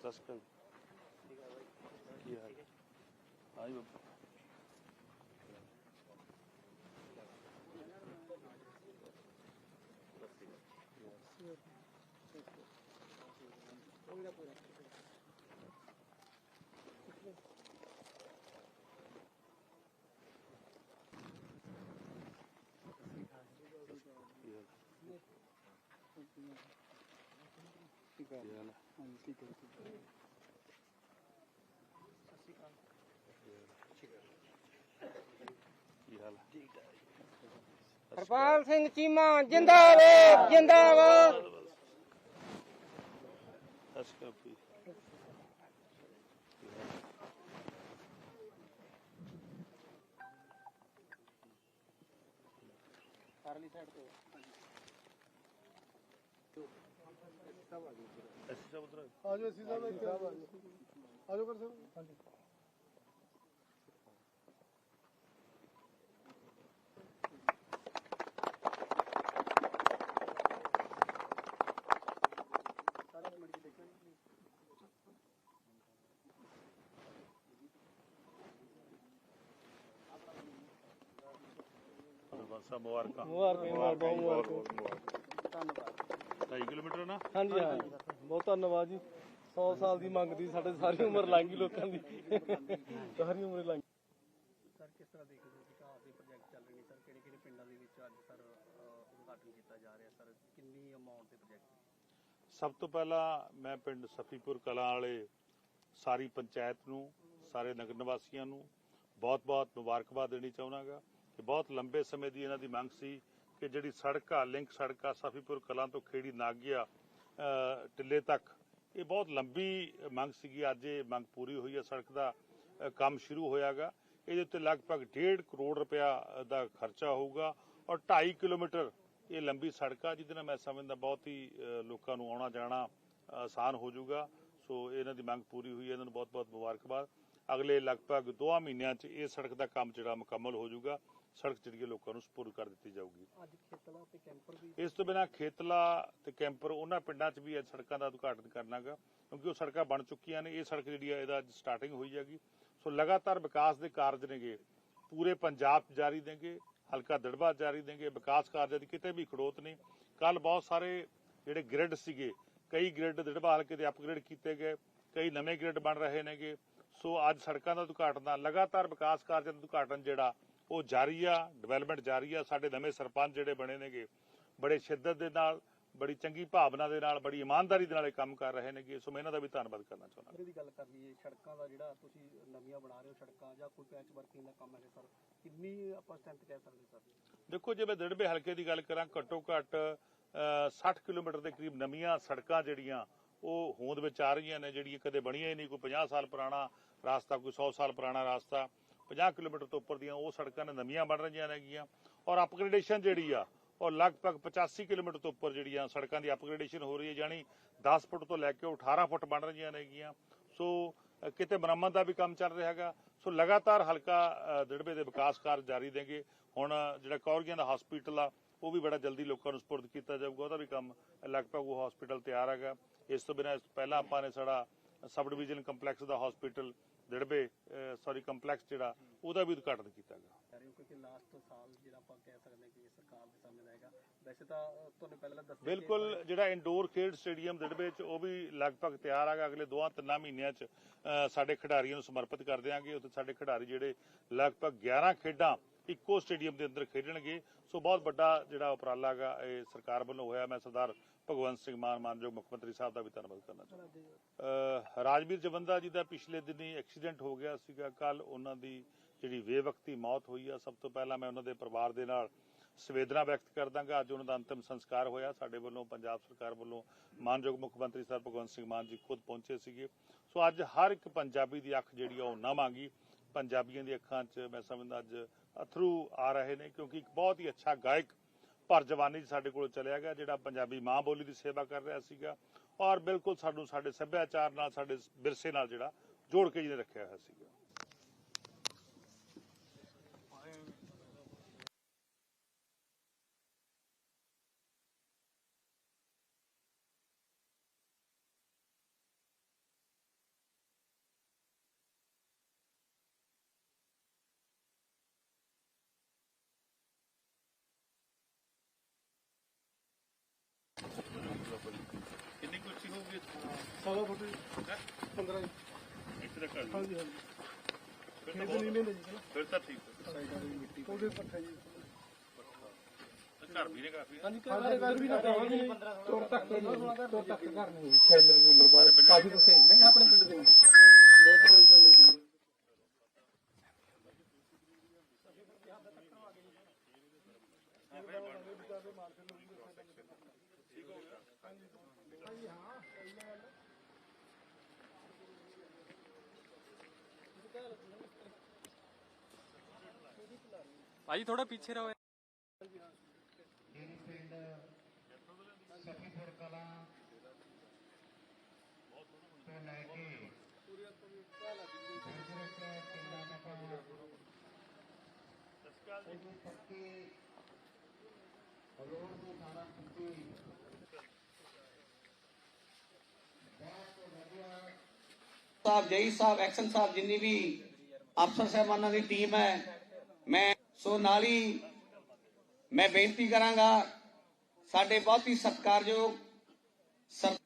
ਦੱਸ ਕਰ ਕੀ ਹਾਲ ਹਾਂ ਜੀ ਬਾਬਾ ਕੀ ਹਾਲ ਠੀਕ ਹੈ ਕੀ ਹਾਲ ਹੈ? ਹਾਂਜੀ ਠੀਕ ਹੈ ਠੀਕ ਹੈ ਕੀ ਹਾਲ ਹੈ? ਹਰਪਾਲ ਸਿੰਘ ਚੀਮਾ ਜਿੰਦਾਬਾਦ ਜਿੰਦਾਬਾਦ ਦੱਸ ਕਰ ਵੀ ਪਰਲੀ ਸਾਈਡ ਤੋਂ ਐਸੀ ਸਭ ਉਧਰ ਆਜੋ ਅਸੀਂ ਸਾਹਿਬ ਇੱਥੇ ਆਜੋ ਆਜੋ ਕਰ ਸਾਹਿਬ ਹਾਂਜੀ ਬਸਾ ਮੁਬਾਰਕਾਂ ਮੁਬਾਰਕਾਂ ਜੀ, ਮੁਬਾਰਕਾਂ, ਬਹੁਤ ਮੁਬਾਰਕਾਂ। ਧੰਨਵਾਦ 2 ਕਿਲੋਮੀਟਰ ਨਾ ਹਾਂਜੀ ਹਾਂ ਬਹੁਤ ਧੰਨਵਾਦ ਜੀ। 100 ਸਾਲ ਦੀ ਮੰਗਦੀ ਸਾਡੇ ਸਾਰੀ ਉਮਰ ਲੰਘ ਗਈ ਲੋਕਾਂ ਦੀ। ਸਾਰੀ ਉਮਰ ਲੰਘ ਸਰ ਕਿਸ ਤਰ੍ਹਾਂ ਦੇਖਦੇ ਹੋ ਕਿ ਕਾਹ ਦੇ ਪ੍ਰੋਜੈਕਟ ਚੱਲ ਰਹੇ ਨੇ? ਸਰ ਕਿਹੜੇ ਕਿਹੜੇ ਪਿੰਡਾਂ ਦੇ ਵਿੱਚ ਅੱਜ ਸਰ ਉਦਘਾਟਨ ਕੀਤਾ ਜਾ ਰਿਹਾ? ਸਰ ਕਿੰਨੀ ਅਮਾਉਂਟ ਦੇ ਪ੍ਰੋਜੈਕਟ ਸਭ ਤੋਂ ਪਹਿਲਾਂ ਮੈਂ ਪਿੰਡ ਸਫੀਪੁਰ ਕਲਾਂ ਵਾਲੇ ਸਾਰੀ ਪੰਚਾਇਤ ਨੂੰ ਸਾਰੇ ਨਗਰ ਨਿਵਾਸੀਆਂ ਨੂੰ ਬਹੁਤ-ਬਹੁਤ ਮੁਬਾਰਕਬਾਦ ਦੇਣੀ ਚਾਹੁੰਦਾਗਾ ਕਿ ਬਹੁਤ ਲੰਬੇ ਸਮੇਂ ਦੀ ਇਹਨਾਂ ਦੀ ਮੰਗ ਸੀ ਕਿ ਜਿਹੜੀ ਸੜਕ ਆ ਲਿੰਕ ਸੜਕ ਆ ਸਫੀਪੁਰ ਕਲਾਂ ਤੋਂ ਖੇੜੀ ਨਾਗਿਆ ਟਿੱਲੇ ਤੱਕ। ਇਹ ਬਹੁਤ ਲੰਬੀ ਮੰਗ ਸੀਗੀ। ਅੱਜ ਇਹ ਮੰਗ ਪੂਰੀ ਹੋਈ ਹੈ। ਸੜਕ ਦਾ ਕੰਮ ਸ਼ੁਰੂ ਹੋਇਆਗਾ। ਇਹਦੇ ਉੱਤੇ ਲਗਭਗ 1.5 ਕਰੋੜ ਰੁਪਇਆ ਦਾ ਖਰਚਾ ਹੋਊਗਾ ਔਰ 2.5 ਕਿਲੋਮੀਟਰ ਇਹ ਲੰਬੀ ਸੜਕ ਆ, ਜਿਹਦੇ ਨਾਲ ਮੈਂ ਸਮਝਦਾ ਬਹੁਤ ਹੀ ਲੋਕਾਂ ਨੂੰ ਆਉਣਾ ਜਾਣਾ ਆਸਾਨ ਹੋ ਜਾਊਗਾ। ਸੋ ਇਹਨਾਂ ਦੀ ਮੰਗ ਪੂਰੀ ਹੋਈ ਹੈ। ਇਹਨਾਂ ਨੂੰ ਬਹੁਤ-ਬਹੁਤ ਮੁਬਾਰਕਬਾਦ। ਅਗਲੇ ਲਗਭਗ 2 ਮਹੀਨਿਆਂ 'ਚ ਇਹ ਸੜਕ ਦਾ ਕੰਮ ਜਿਹੜਾ ਮੁਕੰਮਲ ਹੋ ਜਾਊਗਾ। ਸੜਕ ਜਿਹੜੀ ਲੋਕਾਂ ਨੂੰ ਸਪੁਰਦ ਕਰ ਦਿੱਤੀ ਜਾਊਗੀ। ਅੱਜ ਖੇਤਲਾ ਤੇ ਕੈਂਪਰ ਵੀ ਇਸ ਤੋਂ ਬਿਨਾ ਖੇਤਲਾ ਤੇ ਕੈਂਪਰ ਉਹਨਾਂ ਪਿੰਡਾਂ 'ਚ ਵੀ ਇਹ ਸੜਕਾਂ ਦਾ ਉਦਘਾਟਨ ਕਰਨਾਗਾ ਕਿਉਂਕਿ ਉਹ ਸੜਕਾਂ ਬਣ ਚੁੱਕੀਆਂ ਨੇ ਇਹ ਸੜਕ ਜਿਹੜੀ ਹੈ ਇਹਦਾ ਅੱਜ ਸਟਾਰਟਿੰਗ ਹੋਈ ਹੈਗੀ। ਸੋ ਲਗਾਤਾਰ ਵਿਕਾਸ ਦੇ ਕਾਰਜ ਨੇਗੇ ਪੂਰੇ ਪੰਜਾਬ 'ਚ ਜਾਰੀ ਦੇਂਗੇ ਹਲਕਾ ਦੜਬਾ ਜਾਰੀ ਦੇਂਗੇ ਵਿਕਾਸ ਕਾਰਜਾਂ ਦੀ ਕਿਤੇ ਵੀ ਖੜੋਤ ਨਹੀਂ। ਕੱਲ ਬਹੁਤ ਸਾਰੇ ਜਿਹੜੇ ਗ੍ਰਿਡ ਸੀਗੇ ਕਈ ਗ੍ਰਿਡ ਦੜਬਾ ਹਲਕੇ ਦੇ ਅਪਗ੍ਰੇਡ ਕੀਤੇ ਗਏ ਕਈ ਨਵੇਂ ਗ੍ਰਿਡ ਬਣ ਰਹੇ ਨੇਗੇ। ਸੋ ਅੱਜ ਸੜਕਾਂ ਦਾ ਉਦਘਾਟਨ ਦਾ ਲਗਾਤਾਰ ਵਿਕਾਸ ਕਾਰਜਾਂ ਦਾ ਉਦਘਾਟਨ ਜਿਹੜਾ ਉਹ ਜਾਰੀ ਆ ਡਿਵੈਲਪਮੈਂਟ ਜਾਰੀ ਆ ਸਾਡੇ ਨਵੇਂ ਸਰਪੰਚ ਜਿਹੜੇ ਬਣੇ ਨੇਗੇ ਬੜੇ ਸ਼ਿੱਦਤ ਦੇ ਨਾਲ ਬੜੀ ਚੰਗੀ ਭਾਵਨਾ ਦੇ ਨਾਲ ਬੜੀ ਇਮਾਨਦਾਰੀ ਦੇ ਨਾਲ ਇਹ ਕੰਮ ਕਰ ਰਹੇ ਨੇਗੇ ਸੋ ਮੈਂ ਇਹਨਾਂ ਦਾ ਵੀ ਧੰਨਵਾਦ ਕਰਨਾ ਚਾਹੁੰਦਾ। ਇਹਦੀ ਗੱਲ ਕਰ ਲਈਏ ਸੜਕਾਂ ਦਾ ਜਿਹੜਾ ਤੁਸੀਂ ਨਵੀਆਂ ਬਣਾ ਰਹੇ ਹੋ ਸੜਕਾਂ ਜਾਂ ਕੋਈ ਪੈਚ ਵਰਕਿੰਗ ਦਾ ਕੰਮ ਹੈ ਸਰ ਕਿੰਨੀ ਆਪਾਂ ਕਹਿ ਸਕਦੇ ਸਰ? ਦੇਖੋ ਜੇ ਮੈਂ ਦੜਬੇ ਹਲਕੇ ਦੀ ਗੱਲ ਕਰਾਂ ਘੱਟੋ ਘੱਟ ਅ, 60 ਕਿਲੋਮੀਟਰ ਦੇ ਕਰੀਬ ਨਵੀਆਂ ਸੜਕਾਂ ਜਿਹੜੀਆਂ ਉਹ ਹੋਂਦ ਵਿੱਚ ਆ ਰਹੀਆਂ ਨੇ ਜਿਹੜੀਆਂ ਕਦੇ ਬਣੀਆਂ ਹੀ ਨਹੀਂ ਕੋਈ 50 ਸਾਲ ਪੁਰਾਣਾ ਰਾਸਤਾ ਕੋਈ 100 ਸਾਲ ਪੁਰਾਣਾ ਰਾਸਤਾ। 50 ਕਿਲੋਮੀਟਰ ਤੋਂ ਉੱਪਰ ਦੀਆਂ ਉਹ ਸੜਕਾਂ ਨੇ ਨਵੀਆਂ ਬਣ ਰਹੀਆਂ ਨੇਗੀਆਂ। ਔਰ ਅਪਗ੍ਰੇਡੇਸ਼ਨ ਜਿਹੜੀ ਆ ਉਹ ਲਗਭਗ 85 ਕਿਲੋਮੀਟਰ ਤੋਂ ਉੱਪਰ ਜਿਹੜੀਆਂ ਸੜਕਾਂ ਦੀ ਅਪਗ੍ਰੇਡੇਸ਼ਨ ਹੋ ਰਹੀ ਹੈ ਜਾਨੀ 10 ਫੁੱਟ ਤੋਂ ਲੈ ਕੇ ਉਹ 18 ਫੁੱਟ ਬਣ ਰਹੀਆਂ ਨੇਗੀਆਂ। ਸੋ ਕਿਤੇ ਮੁਰੰਮਤ ਦਾ ਵੀ ਕੰਮ ਚੱਲ ਰਿਹਾ ਹੈਗਾ। ਸੋ ਲਗਾਤਾਰ ਹਲਕਾ ਅ, ਦਿੜਬੇ ਦੇ ਵਿਕਾਸ ਕਾਰਜ ਜਾਰੀ ਦੇਂਗੇ ਹੁਣ ਜਿਹੜਾ ਕੌਰਗੀਆਂ ਦਾ ਹਸਪੀਟਲ ਆ ਉਹ ਵੀ ਬੜਾ ਜਲਦੀ ਲੋਕਾਂ ਨੂੰ ਸਪੁਰਦ ਕੀਤਾ ਜਾਊਗਾ। ਉਹਦਾ ਵੀ ਕੰਮ ਲਗਭਗ ਉਹ ਹਸਪੀਟਲ ਤਿਆਰ ਹੈਗਾ। ਇਸ ਤੋਂ ਬਿਨਾਂ ਇਸ ਪਹਿਲਾਂ ਆਪਾਂ ਨੇ ਸਾਡਾ ਸਬ ਡਿਵੀਜ਼ਨ ਕੰਪਲੈਕਸ ਦਾ ਹਸਪੀਟਲ ਦਿੜਬੇ ਸੌਰੀ ਕੰਪਲੈਕਸ ਜਿਹੜਾ ਉਹਦਾ ਵੀ ਉਦਘਾਟਨ ਕੀਤਾ ਗਿਆ। ਕਹਿ ਰਹੇ ਹੋ ਕਿਉਂਕਿ ਲਾਸਟ ਸਾਲ ਜਿਹੜਾ ਆਪਾਂ ਕਹਿ ਸਕਦੇ ਹਾਂ ਕਿ ਇਹ ਸਰਕਾਰ ਦੇ ਸਮੇਂ ਦਾ ਹੈਗਾ ਵੈਸੇ ਤਾਂ ਅਹ, ਤੁਹਾਨੂੰ ਪਹਿਲਾਂ ਦੱਸਿਆ ਕਿ- ਬਿਲਕੁਲ ਜਿਹੜਾ ਇੰਡੋਰ ਖੇਡ ਸਟੇਡੀਅਮ ਦਿੜਬੇ ਚ ਉਹ ਵੀ ਲਗਭਗ ਤਿਆਰ ਹੈਗਾ ਅਗਲੇ ਦੋਹਾਂ ਤਿੰਨਾਂ ਮਹੀਨਿਆਂ ਚ ਸਾਡੇ ਖਿਡਾਰੀਆਂ ਨੂੰ ਸਮਰਪਿਤ ਕਰ ਦਿਆਂਗੇ। ਉੱਥੇ ਸਾਡੇ ਖਿਡਾਰੀ ਜਿਹੜੇ ਲਗਭਗ 11 ਖੇਡਾਂ ਇੱਕੋ ਸਟੇਡੀਅਮ ਦੇ ਅੰਦਰ ਖੇਡਣਗੇ। ਸੋ ਬਹੁਤ ਵੱਡਾ ਜਿਹੜਾ ਉਪਰਾਲਾ ਹੈਗਾ, ਇਹ ਸਰਕਾਰ ਵੱਲੋਂ ਹੋਇਆ। ਮੈਂ ਸਰਦਾਰ ਭਗਵੰਤ ਸਿੰਘ ਮਾਨ, ਮਾਨਯੋਗ ਮੁੱਖ ਮੰਤਰੀ ਸਾਹਿਬ ਦਾ ਵੀ ਧੰਨਵਾਦ ਕਰਨਾ ਚਾਹੁੰਦਾ। ਰਾਜਵੀਰ ਜਵੰਦਾ ਜੀ ਦਾ ਪਿਛਲੇ ਦਿਨੀ ਐਕਸੀਡੈਂਟ ਹੋ ਗਿਆ ਸੀਗਾ। ਕੱਲ ਉਹਨਾਂ ਦੀ ਜਿਹੜੀ ਬੇਵਕਤੀ ਮੌਤ ਹੋਈ ਆ। ਸਭ ਤੋਂ ਪਹਿਲਾਂ ਮੈਂ ਉਹਨਾਂ ਦੇ ਪਰਿਵਾਰ ਦੇ ਨਾਲ ਸੰਵੇਦਨਾ ਵਿਅਕਤ ਕਰਦਾਂਗਾ। ਅੱਜ ਉਹਨਾਂ ਦਾ ਅੰਤਿਮ ਸੰਸਕਾਰ ਹੋਇਆ। ਸਾਡੇ ਵੱਲੋਂ ਪੰਜਾਬ ਸਰਕਾਰ ਵੱਲੋਂ ਮਾਨਯੋਗ ਮੁੱਖ ਮੰਤਰੀ ਸਰ ਭਗਵੰਤ ਸਿੰਘ ਮਾਨ ਜੀ ਖੁਦ ਪਹੁੰਚੇ ਸੀਗੇ। ਸੋ ਅੱਜ ਹਰ ਇੱਕ ਪੰਜਾਬੀ ਦੀ ਅੱਖ ਜਿਹੜੀ ਆ ਉਹ ਨਾ ਨਵਾਂਗੀ ਪੰਜਾਬੀਆਂ ਦੀ ਅੱਖਾਂ 'ਚ ਮੈਂ ਸਮਝਦਾ ਅੱਜ ਅਥਰੂ ਆ ਰਹੇ ਨੇ, ਕਿਉਂਕਿ ਇੱਕ ਬਹੁਤ ਹੀ ਅੱਛਾ ਗਾਇਕ ਭਰ ਜਵਾਨੀ 'ਚ ਸਾਡੇ ਕੋਲ ਚਲਿਆ ਗਿਆ, ਜਿਹੜਾ ਪੰਜਾਬੀ ਮਾਂ ਬੋਲੀ ਦੀ ਸੇਵਾ ਕਰ ਰਿਹਾ ਸੀਗਾ ਔਰ ਬਿਲਕੁਲ ਸਾਨੂੰ ਸਾਡੇ ਸੱਭਿਆਚਾਰ ਨਾਲ, ਸਾਡੇ ਵਿਰਸੇ ਨਾਲ ਜਿਹੜਾ ਜੋੜ ਕੇ ਜਿਹਨੇ ਰੱਖਿਆ ਹੋਇਆ ਸੀਗਾ। ਸਵਾ ਫੁੱਟ 15 ਇੱਥੇ ਤੱਕ ਕਰ ਹਾਂਜੀ ਹਾਂਜੀ ਫਿਰ ਖੇਤ ਤਾਂ ਨਹੀਂ ਬਹੁਤ- ਲੈਂਦੇ ਜੀ ਫਿਰ ਤਾਂ ਠੀਕ ਹੈ। ਸਾਈਡਾਂ ਦੀ ਮਿੱਟੀ ਉਹਦੇ ਪੱਠੇ ਜੀ ਘਰ ਵੀ ਨੇ ਕਾਫੀ ਹਾਂਜੀ ਘਰ ਘਰ ਵੀ ਨਾ ਕਰਾਂਗੇ ਤੋਰ ਤੱਕ ਤੋਰ ਤੱਕ ਘਰ ਨਹੀਂ ਖੇਲਰ ਖੂਲਰ ਬਾਹਰ ਕਾਫੀ ਕੁਛ ਹੈ ਨਹੀਂ ਆਪਣੇ ਪਿੰਡ ਦੇ ਵਿੱਚ ਬਹੁਤ ਬੜੀ ਗੱਲ ਹੈ ਭਾਈ ਥੋੜਾ ਪਿੱਛੇ ਰਹੋ ਸਾਹਿਬ ਜਈ ਸਾਹਿਬ ਐਕਸ਼ਨ ਸਾਹਿਬ ਜਿੰਨੀ ਵੀ ਅਫਸਰ ਸਾਹਿਬਾਨਾਂ ਦੀ ਟੀਮ ਹੈ ਮੈਂ ਸੋ ਨਾਲ ਹੀ ਮੈਂ ਬੇਨਤੀ ਕਰਾਂਗਾ, ਸਾਡੇ ਬਹੁਤ ਹੀ ਸਤਿਕਾਰਯੋਗ ਸਰ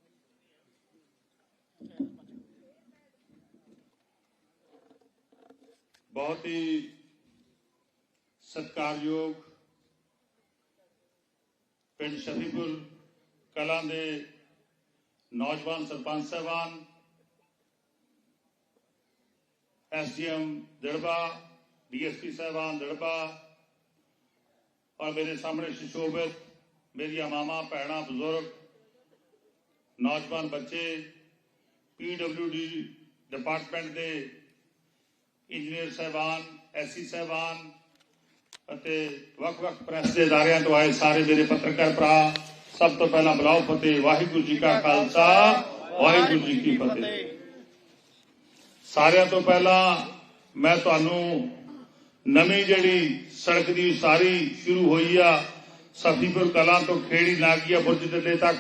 ਬਹੁਤ ਹੀ ਸਤਿਕਾਰਯੋਗ ਪਿੰਡ ਸ਼ਫੀਪੁਰ ਕਲਾਂ ਦੇ ਨੌਜਵਾਨ ਸਰਪੰਚ ਸਾਹਿਬਾਨ, ਐਸਡੀਐਮ ਦੜਬਾ ਡੀਐਸਪੀ ਸਾਹਿਬਾਨ ਦੜਬਾ ਔਰ ਮੇਰੇ ਸਾਹਮਣੇ ਸੁਸ਼ੋਭਿਤ ਮੇਰੀਆਂ ਮਾਮਾ ਭੈਣਾਂ ਬਜ਼ੁਰਗ ਨੌਜਵਾਨ ਬੱਚੇ ਪੀਡਬਲਯੂਡੀ ਡਿਪਾਰਟਮੈਂਟ ਦੇ ਇੰਜੀਨੀਅਰ ਸਾਹਿਬਾਨ ਐਸਸੀ ਸਾਹਿਬਾਨ ਅਤੇ ਵੱਖ-ਵੱਖ ਪ੍ਰੈਸ ਦੇ ਅਦਾਰਿਆਂ ਤੋਂ ਆਏ ਸਾਰੇ ਮੇਰੇ ਪੱਤਰਕਾਰ ਭਰਾ ਸਭ ਤੋਂ ਪਹਿਲਾਂ ਬੁਲਾਓ ਫਤਿਹ ਵਾਹਿਗੁਰੂ ਜੀ ਕਾ ਖਾਲਸਾ ਵਾਹਿਗੁਰੂ ਜੀ ਕੀ ਫਤਿਹ ਸਾਰਿਆਂ ਤੋਂ ਪਹਿਲਾਂ ਮੈਂ ਤੁਹਾਨੂੰ ਨਵੀਂ ਜਿਹੜੀ ਸੜਕ ਦੀ ਉਸਾਰੀ ਸ਼ੁਰੂ ਹੋਈ ਆ ਸਫੀਪੁਰ ਕਲਾਂ ਤੋਂ ਖੇੜੀ ਨਾਗੀਆ ਬੁਰਜ ਡੱਡੇ ਤੱਕ,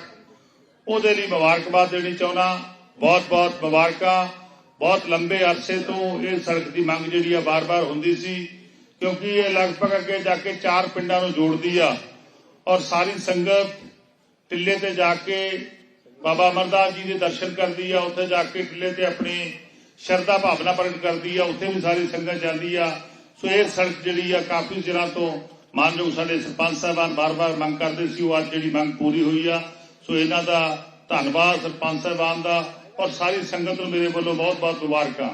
ਉਹਦੇ ਲਈ ਮੁਬਾਰਕਬਾਦ ਦੇਣੀ ਚਾਹੁੰਦਾ। ਬਹੁਤ ਬਹੁਤ ਮੁਬਾਰਕਾਂ। ਬਹੁਤ ਲੰਬੇ ਅਰਸੇ ਤੋਂ ਇਹ ਸੜਕ ਦੀ ਮੰਗ ਜਿਹੜੀ ਆ ਬਾਰ-ਬਾਰ ਹੁੰਦੀ ਸੀ, ਕਿਉਂਕਿ ਇਹ ਲਗਭਗ ਅੱਗੇ ਜਾ ਕੇ ਚਾਰ ਪਿੰਡਾਂ ਨੂੰ ਜੋੜਦੀ ਆ। ਔਰ ਸਾਰੀ ਸੰਗਤ ਟਿੱਲੇ ਤੇ ਜਾ ਕੇ ਬਾਬਾ ਅਮਰਦਾਸ ਜੀ ਦੇ ਦਰਸ਼ਨ ਕਰਦੀ ਆ, ਉੱਥੇ ਜਾ ਕੇ ਟਿੱਲੇ ਤੇ ਆਪਣੀ ਸ਼ਰਧਾ ਭਾਵਨਾ ਪ੍ਰਗਟ ਕਰਦੀ ਆ, ਉੱਥੇ ਵੀ ਸਾਰੀ ਸੰਗਤ ਜਾਂਦੀ ਆ। ਸੋ ਇਹ ਸੜਕ ਜਿਹੜੀ ਆ ਕਾਫੀ ਚਿਰਾਂ ਤੋਂ ਮਾਨਯੋਗ ਸਾਡੇ ਸਰਪੰਚ ਸਾਹਿਬਾਨ ਬਾਰ-ਬਾਰ ਮੰਗ ਕਰਦੇ ਸੀ, ਉਹ ਅੱਜ ਜਿਹੜੀ ਮੰਗ ਪੂਰੀ ਹੋਈ ਆ। ਸੋ ਇਹਨਾਂ ਦਾ ਧੰਨਵਾਦ ਸਰਪੰਚ ਸਾਹਿਬਾਨ ਦਾ ਔਰ ਸਾਰੀ ਸੰਗਤ ਨੂੰ ਮੇਰੇ ਵੱਲੋਂ ਬਹੁਤ-ਬਹੁਤ ਮੁਬਾਰਕਾਂ।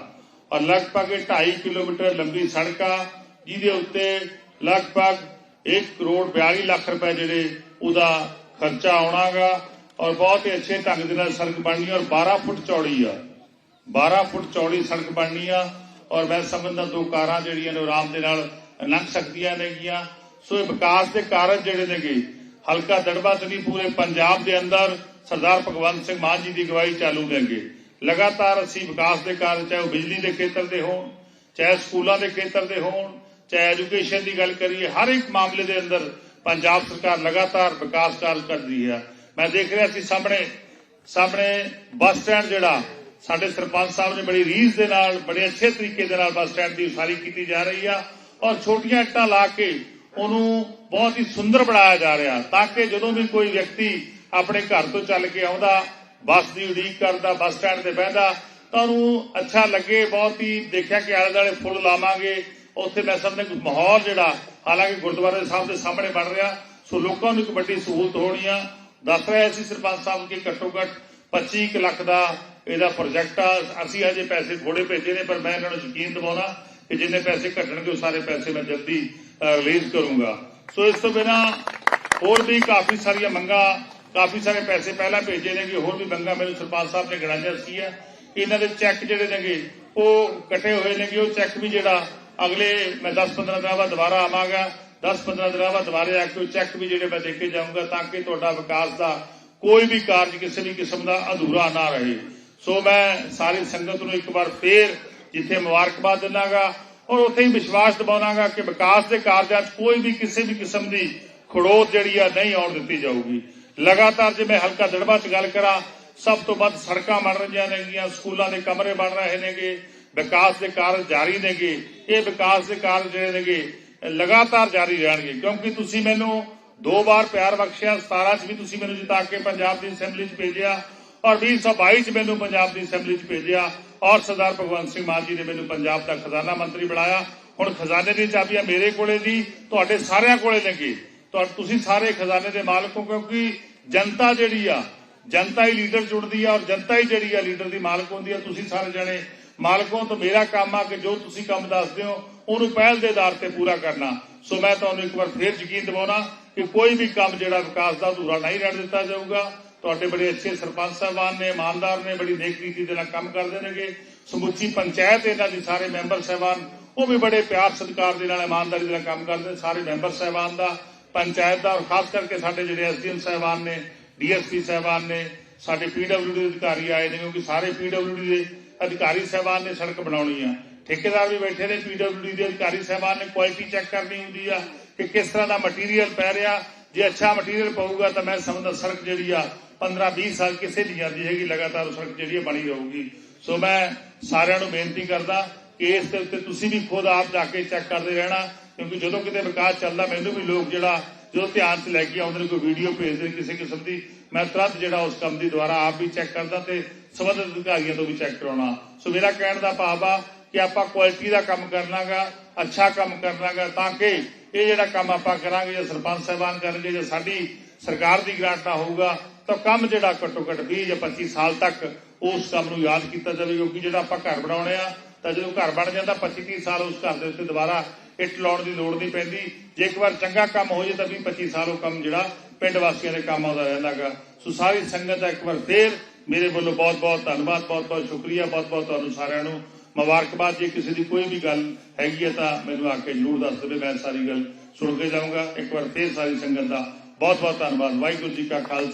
ਔਰ ਲਗਭਗ 2.5 ਕਿਲੋਮੀਟਰ ਲੰਬੀ ਸੜਕ ਆ, ਜਿਹਦੇ ਉੱਤੇ ਲਗਭਗ 1 ਕਰੋੜ 42 ਲੱਖ ਰੁਪਏ ਜਿਹੜੇ ਉਹਦਾ ਖਰਚਾ ਆਉਣਾਗਾ ਔਰ ਬਹੁਤ ਹੀ ਅੱਛੇ ਢੰਗ ਦੇ ਨਾਲ ਸੜਕ ਬਣਨੀ ਔਰ 12 ਫੁੱਟ ਚੌੜੀ ਆ। 12 ਫੁੱਟ ਚੌੜੀ ਸੜਕ ਬਣਨੀ ਆ। ਔਰ ਮੈਂ ਸਮਝਦਾ ਦੋ ਕਾਰਾਂ ਜਿਹੜੀਆਂ ਨੇ ਆਰਾਮ ਦੇ ਨਾਲ ਲੰਘ ਸਕਦੀਆਂ ਨੇਗੀਆਂ। ਸੋ ਇਹ ਵਿਕਾਸ ਦੇ ਕਾਰਨ ਜਿਹੜੇ ਨੇਗੇ, ਹਲਕਾ ਦੜਬਾ ਤੋਂ ਨਹੀਂ, ਪੂਰੇ ਪੰਜਾਬ ਦੇ ਅੰਦਰ ਸਰਦਾਰ ਭਗਵੰਤ ਸਿੰਘ ਮਾਨ ਜੀ ਦੀ ਅਗਵਾਈ ਚਾਲੂ ਨੇਗੇ। ਲਗਾਤਾਰ ਅਸੀਂ ਵਿਕਾਸ ਦੇ ਕਾਰਨ ਚਾਹੇ ਉਹ ਬਿਜਲੀ ਦੇ ਖੇਤਰ ਦੇ ਹੋਣ, ਚਾਹੇ ਸਕੂਲਾਂ ਦੇ ਖੇਤਰ ਦੇ ਹੋਣ, ਚਾਹੇ ਐਜੂਕੇਸ਼ਨ ਦੀ ਗੱਲ ਕਰੀਏ, ਹਰ ਇੱਕ ਮਾਮਲੇ ਦੇ ਅੰਦਰ ਪੰਜਾਬ ਸਰਕਾਰ ਲਗਾਤਾਰ ਵਿਕਾਸ ਕਾਰਜ ਕਰਦੀ ਹੈ। ਮੈਂ ਦੇਖ ਰਿਹਾ ਸੀ ਸਾਹਮਣੇ ਸਾਹਮਣੇ ਬੱਸ ਸਟੈਂਡ ਜਿਹੜਾ ਸਾਡੇ ਸਰਪੰਚ ਸਾਹਿਬ ਨੇ ਬੜੀ ਰੀਸ ਦੇ ਨਾਲ, ਬੜੇ ਅੱਛੇ ਤਰੀਕੇ ਦੇ ਨਾਲ ਬੱਸ ਸਟੈਂਡ ਦੀ ਉਸਾਰੀ ਕੀਤੀ ਜਾ ਰਹੀ ਆ ਔਰ ਛੋਟੀਆਂ ਇੱਟਾਂ ਲਾ ਕੇ ਉਹਨੂੰ ਬਹੁਤ ਹੀ ਸੁੰਦਰ ਬਣਾਇਆ ਜਾ ਰਿਹਾ ਤਾਂ ਕਿ ਜਦੋਂ ਵੀ ਕੋਈ ਵਿਅਕਤੀ ਆਪਣੇ ਘਰ ਤੋਂ ਚੱਲ ਕੇ ਆਉਂਦਾ, ਬੱਸ ਦੀ ਉਡੀਕ ਕਰਦਾ, ਬੱਸ ਸਟੈਂਡ ਤੇ ਬਹਿੰਦਾ, ਤਾਂ ਉਹਨੂੰ ਅੱਛਾ ਲੱਗੇ, ਬਹੁਤ ਹੀ ਦੇਖਿਆ ਕਿ ਆਲੇ ਦੁਆਲੇ ਫੁੱਲ ਲਾਵਾਂਗੇ। ਉੱਥੇ ਮੈਂ ਸਮਝਦਾ ਕਿ ਮਾਹੌਲ ਜਿਹੜਾ, ਹਾਲਾਂਕਿ ਗੁਰਦੁਆਰੇ ਸਾਹਿਬ ਦੇ ਸਾਹਮਣੇ ਬਣ ਰਿਹਾ, ਸੋ ਲੋਕਾਂ ਨੂੰ ਇੱਕ ਵੱਡੀ ਸਹੂਲਤ ਹੋਣੀ ਆ। ਦੱਸ ਰਿਹਾ ਸੀ ਸਰਪੰਚ ਸਾਹਿਬ ਕਿ ਘੱਟੋ ਘੱਟ 25 ਲੱਖ ਦਾ ਇਹਦਾ ਪ੍ਰੋਜੈਕਟ ਆ, ਅਸੀਂ ਅਜੇ ਪੈਸੇ ਥੋੜੇ ਭੇਜੇ ਨੇ, ਪਰ ਮੈਂ ਇਹਨਾਂ ਨੂੰ ਯਕੀਨ ਦਿਵਾਉਣਾ ਕਿ ਜਿੰਨੇ ਪੈਸੇ ਘਟਣਗੇ, ਉਹ ਸਾਰੇ ਪੈਸੇ ਮੈਂ ਜਲਦੀ ਰਿਲੀਜ਼ ਕਰੂੰਗਾ। ਸੋ ਇਸ ਤੋਂ ਬਿਨਾ ਹੋਰ ਵੀ ਕਾਫੀ ਸਾਰੀਆਂ ਮੰਗਾਂ, ਕਾਫੀ ਸਾਰੇ ਪੈਸੇ ਪਹਿਲਾਂ ਭੇਜੇ ਨੇਗੇ ਹੋਰ ਵੀ ਮੰਗਾਂ ਮੈਨੂੰ ਸਰਪੰਚ ਸਾਹਿਬ ਨੇ ਗਣਾਈਆਂ ਸੀ, ਹੈ। ਇਹਨਾਂ ਦੇ ਚੈੱਕ ਜਿਹੜੇ ਨੇਗੇ, ਉਹ ਇਕੱਠੇ ਹੋਏ ਨੇਗੇ, ਉਹ ਚੈੱਕ ਵੀ ਜਿਹੜਾ ਅਗਲੇ, ਮੈਂ 10-15 ਦਿਨਾਂ ਬਾਅਦ ਦੁਬਾਰਾ ਆਵਾਂਗਾ 10-15 ਦਿਨਾਂ ਬਾਅਦ ਦੁਬਾਰਾ ਆ ਕੇ ਉਹ ਚੈੱਕ ਵੀ ਜਿਹੜੇ ਮੈਂ ਦੇ ਕੇ ਜਾਊਂਗਾ, ਤਾਂ ਕਿ ਤੁਹਾਡਾ ਵਿਕਾਸ ਦਾ ਕੋਈ ਵੀ ਕਾਰਜ ਕਿਸੇ ਵੀ ਕਿਸਮ ਦਾ ਅਧੂਰਾ ਨਾ ਰਹੇ। ਸੋ ਮੈਂ ਸਾਰੀ ਸੰਗਤ ਨੂੰ ਇੱਕ ਵਾਰ ਫੇਰ ਜਿੱਥੇ ਮੁਬਾਰਕਬਾਦ ਦਿੰਦਾਗਾ ਔਰ ਉੱਥੇ ਹੀ ਵਿਸ਼ਵਾਸ ਦਿਵਾਉਣਾਗਾ ਕਿ ਵਿਕਾਸ ਦੇ ਕਾਰਜਾਂ 'ਚ ਕੋਈ ਵੀ ਕਿਸੇ ਵੀ ਕਿਸਮ ਦੀ ਖੜੋਤ ਜਿਹੜੀ ਆ ਨਹੀਂ ਆਉਣ ਦਿੱਤੀ ਜਾਊਗੀ। ਲਗਾਤਾਰ ਜੇ ਮੈਂ ਹਲਕਾ ਦੜਬਾ 'ਚ ਗੱਲ ਕਰਾਂ, ਸਭ ਤੋਂ ਵੱਧ ਸੜਕਾਂ ਬਣ ਰਹੀਆਂ ਨੇਗੀਆਂ, ਸਕੂਲਾਂ ਦੇ ਕਮਰੇ ਬਣ ਰਹੇ ਨੇਗੇ, ਵਿਕਾਸ ਦੇ ਕਾਰਜ ਜਾਰੀ ਨੇਗੇ, ਇਹ ਵਿਕਾਸ ਦੇ ਕਾਰਜ ਜਿਹੜੇ ਨੇਗੇ ਲਗਾਤਾਰ ਜਾਰੀ ਰਹਿਣਗੇ। ਕਿਉਂਕਿ ਤੁਸੀਂ ਮੈਨੂੰ ਦੋ ਵਾਰ ਪਿਆਰ ਬਖਸ਼ਿਆ 17 ਚ ਵੀ ਤੁਸੀਂ ਮੈਨੂੰ ਜਿਤਾ ਕੇ ਪੰਜਾਬ ਦੀ ਅਸੈਂਬਲੀ ਚ ਭੇਜਿਆ ਔਰ 2022 ਚ ਮੈਨੂੰ ਪੰਜਾਬ ਦੀ ਅਸੈਂਬਲੀ ਚ ਭੇਜਿਆ ਔਰ ਸਰਦਾਰ ਭਗਵੰਤ ਸਿੰਘ ਮਾਨ ਜੀ ਨੇ ਮੈਨੂੰ ਪੰਜਾਬ ਦਾ ਖਜ਼ਾਨਾ ਮੰਤਰੀ ਬਣਾਇਆ। ਹੁਣ ਖਜ਼ਾਨੇ ਦੀ ਚਾਬੀਆਂ ਮੇਰੇ ਕੋਲੇ ਜੀ ਤੁਹਾਡੇ ਸਾਰਿਆਂ ਕੋਲੇ ਲੱਗੀ ਤੁਸੀਂ ਸਾਰੇ ਖਜ਼ਾਨੇ ਦੇ ਮਾਲਕ ਹੋ ਕਿਉਂਕਿ ਜਨਤਾ ਜਿਹੜੀ ਆ, ਜਨਤਾ ਹੀ ਲੀਡਰ ਚੁਣਦੀ ਆ ਔਰ ਜਨਤਾ ਹੀ ਜਿਹੜੀ ਆ ਲੀਡਰ ਦੀ ਮਾਲਕ ਹੁੰਦੀ ਆ, ਤੁਸੀਂ ਸਾਰੇ ਜਣੇ ਮਾਲਕੋਂ ਤੋਂ ਮੇਰਾ ਕੰਮ ਆ ਕਿ ਜੋ ਤੁਸੀਂ ਕੰਮ ਦੱਸਦੇ ਹੋ, ਉਹਨੂੰ ਪਹਿਲ ਦੇ ਆਧਾਰ ਤੇ ਪੂਰਾ ਕਰਨਾ। ਸੋ ਮੈਂ ਤੁਹਾਨੂੰ ਇੱਕ ਵਾਰ ਫੇਰ ਯਕੀਨ ਦਿਵਾਉਣਾ ਕਿ ਕੋਈ ਵੀ ਕੰਮ ਜਿਹੜਾ ਵਿਕਾਸ ਦਾ ਅਧੂਰਾ ਨਹੀਂ ਰਹਿਣ ਦਿੱਤਾ ਜਾਊਗਾ। ਤੁਹਾਡੇ ਬੜੇ ਅੱਛੇ ਸਰਪੰਚ ਸਾਹਿਬਾਨ ਨੇ, ਇਮਾਨਦਾਰ ਨੇ, ਬੜੀ ਨੇਕ ਨੀਤੀ ਦੇ ਨਾਲ ਕੰਮ ਕਰਦੇ ਨੇਗੇ ਸਮੁੱਚੀ ਪੰਚਾਇਤ ਇਹਨਾਂ ਦੀ, ਸਾਰੇ ਮੈਂਬਰ ਸਾਹਿਬਾਨ, ਉਹ ਵੀ ਬੜੇ ਪਿਆਰ ਸਤਿਕਾਰ ਦੇ ਨਾਲ, ਇਮਾਨਦਾਰੀ ਦੇ ਨਾਲ ਕੰਮ ਕਰਦੇ ਨੇ। ਸਾਰੇ ਮੈਂਬਰ ਸਾਹਿਬਾਨ ਦਾ, ਪੰਚਾਇਤ ਦਾ, ਔਰ ਖਾਸ ਕਰਕੇ ਸਾਡੇ ਜਿਹੜੇ ਐਸਡੀਐਮ ਸਾਹਿਬਾਨ ਨੇ, ਡੀਐਸਪੀ ਸਾਹਿਬਾਨ ਨੇ, ਸਾਡੇ ਪੀਡਬਲਯੂਡੀ ਅਧਿਕਾਰੀ ਆਏ ਨੇ, ਕਿਉਂਕਿ ਸਾਰੇ ਪੀਡਬਲਯੂਡੀ ਦੇ ਅਧਿਕਾਰੀ ਸਾਹਿਬਾਨ ਨੇ ਸੜਕ ਬਣਾਉਣੀ ਆ ਠੇਕੇਦਾਰ ਵੀ ਬੈਠੇ ਨੇ, ਪੀਡਬਲਯੂਡੀ ਦੇ ਅਧਿਕਾਰੀ ਸਾਹਿਬਾਨ ਨੇ ਕੁਆਲਿਟੀ ਚੈੱਕ ਕਰਨੀ ਹੁੰਦੀ ਆ ਕਿ ਕਿਸ ਤਰ੍ਹਾਂ ਦਾ ਮਟੀਰੀਅਲ ਪੈ ਰਿਹਾ ਜੇ ਅੱਛਾ ਮਟੀਰੀਅਲ ਪਊਗਾ ਤਾਂ ਮੈਂ ਸਮਝਦਾ ਸੜਕ ਜਿਹੜੀ ਆ 15 20 ਸਾਲ ਕਿਸੇ ਨਹੀਂ ਜਾਂਦੀ ਹੈਗੀ, ਲਗਾਤਾਰ ਸੜਕ ਜਿਹੜੀ ਬਣੀ ਰਹੂਗੀ। ਸੋ ਮੈਂ ਸਾਰਿਆਂ ਨੂੰ ਬੇਨਤੀ ਕਰਦਾ ਕਿ ਇਸ ਦੇ ਉੱਤੇ ਤੁਸੀਂ ਵੀ ਖੁਦ ਆਪ ਜਾ ਕੇ ਚੈੱਕ ਕਰਦੇ ਰਹਿਣਾ, ਕਿਉਂਕਿ ਜਦੋਂ ਕਿਤੇ ਵਿਕਾਸ ਚੱਲਦਾ, ਮੈਨੂੰ ਵੀ ਲੋਕ ਜਿਹੜਾ ਜਦੋਂ ਧਿਆਨ 'ਚ ਲੈ ਕੇ ਆਉਂਦੇ ਨੇ, ਕੋਈ ਵੀਡੀਓ ਭੇਜਦੇ ਨੇ ਕਿਸੇ ਕਿਸਮ ਦੀ, ਮੈਂ ਤੁਰੰਤ ਜਿਹੜਾ ਉਸ ਕੰਮ ਦੀ ਦੁਆਰਾ ਆਪ ਵੀ ਚੈੱਕ ਕਰਦਾ ਤੇ ਸਬੰਧਤ ਅਧਿਕਾਰੀਆਂ ਤੋਂ ਵੀ ਚੈੱਕ ਕਰਾਉਣਾ। ਸੋ ਮੇਰਾ ਕਹਿਣ ਦਾ ਭਾਵ ਆ ਕਿ ਆਪਾਂ ਕੁਆਲਿਟੀ ਦਾ ਕੰਮ ਕਰਨਾਗਾ, ਅੱਛਾ ਕੰਮ ਕਰਨਾਗਾ, ਤਾਂ ਕਿ ਇਹ ਜਿਹੜਾ ਕੰਮ ਆਪਾਂ ਕਰਾਂਗੇ, ਜਾਂ ਸਰਪੰਚ ਸਾਹਿਬਾਨ ਕਰਨਗੇ, ਜਾਂ ਸਾਡੀ ਸਰਕਾਰ ਦੀ ਗ੍ਰਾਂਟ ਨਾ ਹੋਊਗਾ, ਤਾਂ ਕੰਮ ਜਿਹੜਾ ਘੱਟੋ ਘੱਟ 20 ਜਾਂ 25 ਸਾਲ ਤੱਕ ਉਸ ਕੰਮ ਨੂੰ ਯਾਦ ਕੀਤਾ ਜਾਵੇ, ਕਿਉਂਕਿ ਜਿਹੜਾ ਆਪਾਂ ਘਰ ਬਣਾਉਣੇ ਆ, ਤਾਂ ਜਦੋਂ ਘਰ ਬਣ ਜਾਂਦਾ 25 30 ਸਾਲ ਉਸ ਘਰ ਦੇ ਉੱਤੇ ਦੁਬਾਰਾ ਇੱਟ ਲਾਉਣ ਦੀ ਲੋੜ ਨਹੀਂ ਪੈਂਦੀ। ਜੇ ਇੱਕ ਵਾਰ ਚੰਗਾ ਕੰਮ ਹੋ ਜੇ ਤਾਂ 20 25 ਸਾਲ ਉਹ ਕੰਮ ਜਿਹੜਾ ਪਿੰਡ ਵਾਸੀਆਂ ਦੇ ਕੰਮ ਆਉਂਦਾ ਰਹਿੰਦਾਗਾ ਸੋ ਸਾਰੀ ਸੰਗਤ ਦਾ ਇੱਕ ਵਾਰ ਫੇਰ ਮੇਰੇ ਵੱਲੋਂ ਬਹੁਤ ਬਹੁਤ ਧੰਨਵਾਦ ਬਹੁਤ ਬਹੁਤ ਸ਼ੁਕਰੀਆ ਬਹੁਤ ਬਹੁਤ ਤੁਹਾਨੂੰ ਸਾਰਿਆਂ ਨੂੰ। ਮੁਬਾਰਕਬਾਦ ਜੇ ਕਿਸੇ ਦੀ ਕੋਈ ਵੀ ਗੱਲ ਹੈਗੀ ਹੈ ਤਾਂ ਮੈਨੂੰ ਆ ਕੇ ਜਰੂਰ ਦੱਸ ਦੇਵੇ, ਮੈਂ ਸਾਰੀ ਗੱਲ ਸੁਣ ਕੇ ਜਾਊਂਗਾ। ਇੱਕ ਵਾਰ ਫੇਰ ਸਾਰੀ ਸੰਗਤ ਦਾ ਬਹੁਤ ਬਹੁਤ ਧੰਨਵਾਦ। ਵਾਹਿਗੁਰੂ ਜੀ ਕਾ ਖਾਲਸਾ।